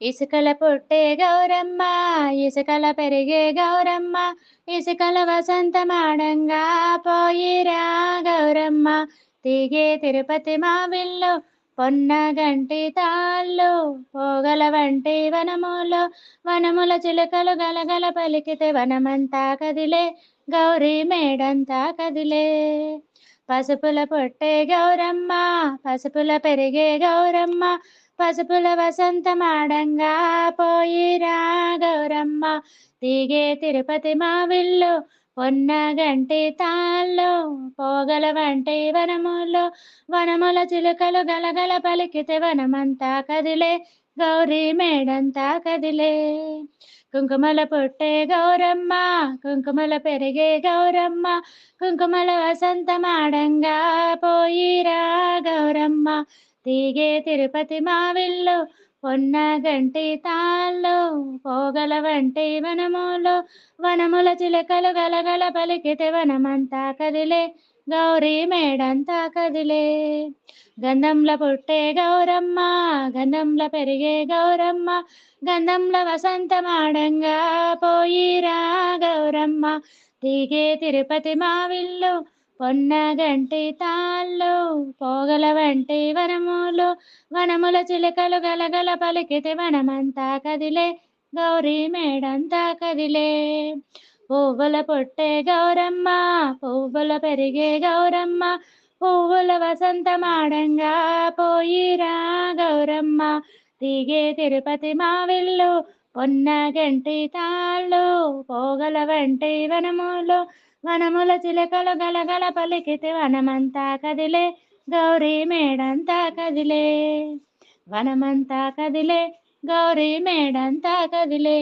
ఇసుకల పుట్టే గౌరమ్మ ఇసుకల పెరిగే గౌరమ్మ ఇసుకల వసంతమాడంగా పోయిరా గౌరమ్మ. తిగే తిరుపతి మావిల్లో పొన్న గంటి తాళ్ళు పోగల వంటి వనములో వనముల చిలుకలు గలగల పలికితే వనమంతా కదిలే గౌరీ మేడంతా కదిలే. పసుపుల పొట్టే గౌరమ్మ పసుపుల పెరిగే గౌరమ్మ పసుపుల వసంతమాడంగా పోయిరా గౌరమ్మ. దిగే తిరుపతి మావిల్లు పొన్న గంటి తాళ్ళు పోగల వంటి వనములు వనముల చిలుకలు గలగల పలికితే వనమంతా కదిలే గౌరీ మేడంతా కదిలే. కుంకుమల పుట్టే గౌరమ్మ కుంకుమల పెరిగే గౌరమ్మ కుంకుమల వసంతమాడంగా పోయిరా గౌరమ్మ. తీగే తిరుపతి మావిల్లు పొన్న గంటి తాళ్ళు పోగల వంటి వనములు వనముల చిలకలు గలగల పలికితే వనమంతా కదిలే గౌరీ మేడంతా కదిలే. గంధంల పుట్టే గౌరమ్మ గంధంల పెరిగే గౌరమ్మ గంధంల వసంతమాడంగా పోయిరా గౌరమ్మ. దిగే తిరుపతి మావిల్లు పొన్న గంటి తాళ్ళు పోగల వంటి వనములు వనముల చిలుకలు గలగల పలికితే వనమంతా కదిలే. గౌరీ మేడంతా కదిలే. పువ్వుల పొట్టే గౌరమ్మ పువ్వుల పెరిగే గౌరమ్మ పువ్వుల వసంతమాడంగా పోయిరా గౌరమ్మ. దిగే తిరుపతి మావిల్లు పొన్న గంటి తాళ్ళు పోగల వంటి వనములు వనముల చిలకలు గలగల పలికితే వనమంతా కదిలే గౌరీ మేడంతా కదిలే. వనమంతా కదిలే గౌరీ మేడంతా కదిలే.